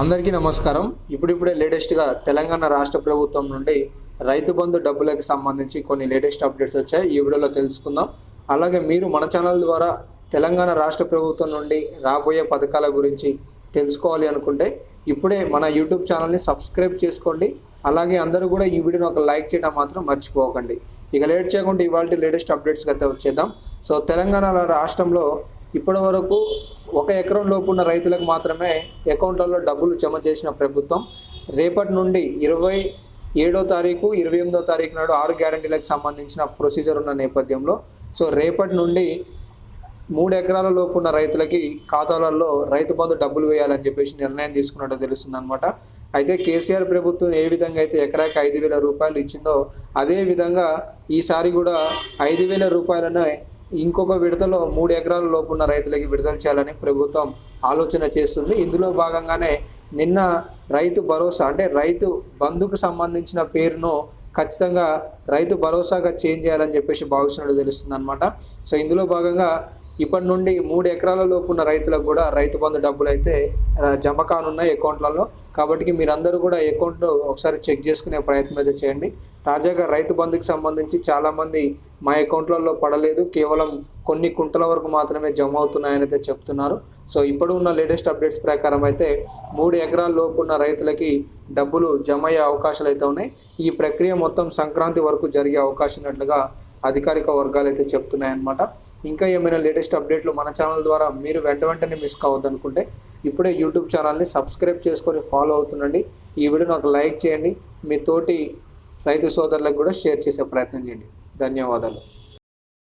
అందరికీ నమస్కారం. ఇప్పుడిప్పుడే లేటెస్ట్గా తెలంగాణ రాష్ట్ర ప్రభుత్వం నుండి రైతు బంధు డబ్బులకు సంబంధించి కొన్ని లేటెస్ట్ అప్డేట్స్ వచ్చాయి. ఈ వీడియోలో తెలుసుకుందాం. అలాగే మీరు మన ఛానల్ ద్వారా తెలంగాణ రాష్ట్ర ప్రభుత్వం నుండి రాబోయే పథకాల గురించి తెలుసుకోవాలి అనుకుంటే ఇప్పుడే మన యూట్యూబ్ ఛానల్ని సబ్స్క్రైబ్ చేసుకోండి. అలాగే అందరూ కూడా ఈ వీడియోని ఒక లైక్ చేయడం మాత్రం మర్చిపోకండి. ఇక లేట్ చేయకుండా ఇవాళ లేటెస్ట్ అప్డేట్స్కి అయితే వచ్చేద్దాం. సో తెలంగాణ రాష్ట్రంలో ఇప్పటి వరకు ఒక ఎకరం లోపు ఉన్న రైతులకు మాత్రమే అకౌంట్లలో డబ్బులు జమ చేసిన ప్రభుత్వం రేపటి నుండి ఇరవై ఏడో తారీఖు ఇరవై ఎనిమిదో తారీఖు నాడు ఆరు గ్యారంటీలకు సంబంధించిన ప్రొసీజర్ ఉన్న నేపథ్యంలో సో రేపటి నుండి మూడు ఎకరాల లోపు ఉన్న రైతులకి ఖాతాలలో రైతు బంధు డబ్బులు వేయాలని చెప్పేసి నిర్ణయం తీసుకున్నట్టు తెలుస్తుంది అనమాట అయితే కేసీఆర్ ప్రభుత్వం ఏ విధంగా అయితే ఎకరాకి ఐదు వేల రూపాయలు ఇచ్చిందో అదే విధంగా ఈసారి కూడా ఐదు వేల రూపాయలను ఇంకొక విడతలో మూడు ఎకరాల లోపు ఉన్న రైతులకి విడుదల చేయాలని ప్రభుత్వం ఆలోచన చేస్తుంది. ఇందులో భాగంగానే నిన్న రైతు భరోసా అంటే రైతు బంధుకు సంబంధించిన పేరును ఖచ్చితంగా రైతు భరోసాగా చేంజ్ చేయాలని చెప్పేసి భావిస్తున్నట్టు తెలుస్తుంది అనమాట సో ఇందులో భాగంగా ఇప్పటి నుండి మూడు ఎకరాల లోపు ఉన్న రైతులకు కూడా రైతు బంధు డబ్బులు అయితే జమ కానున్నాయి అకౌంట్లలో. కాబట్టి మీరందరూ కూడా అకౌంట్ ఒకసారి చెక్ చేసుకునే ప్రయత్నం అయితే చేయండి. తాజాగా రైతు బంధుకి సంబంధించి చాలామంది మా అకౌంట్లలో పడలేదు. కేవలం కొన్ని కుంటల వరకు మాత్రమే జమ అవుతున్నాయని అయితే చెప్తున్నారు. సో ఇప్పుడు ఉన్న లేటెస్ట్ అప్డేట్స్ ప్రకారం అయితే మూడు ఎకరాల లోపు ఉన్న రైతులకి డబ్బులు జమ అయ్యే అవకాశాలు అయితే ఉన్నాయి. ఈ ప్రక్రియ మొత్తం సంక్రాంతి వరకు జరిగే అవకాశం ఉన్నట్లుగా అధికారిక వర్గాలు అయితే చెప్తున్నాయన్నమాట. ఇంకా ఏమైనా లేటెస్ట్ అప్డేట్లు మన ఛానల్ ద్వారా మీరు వెంట వెంటనే మిస్ కావద్దు అనుకుంటే ఇప్పుడే యూట్యూబ్ ఛానల్ని సబ్స్క్రైబ్ చేసుకొని ఫాలో అవుతుండండి. ఈ వీడియోని ఒక లైక్ చేయండి. మీ తోటి రైతు సోదరులకు కూడా షేర్ చేసే ప్రయత్నం చేయండి. ధన్యవాదాలు.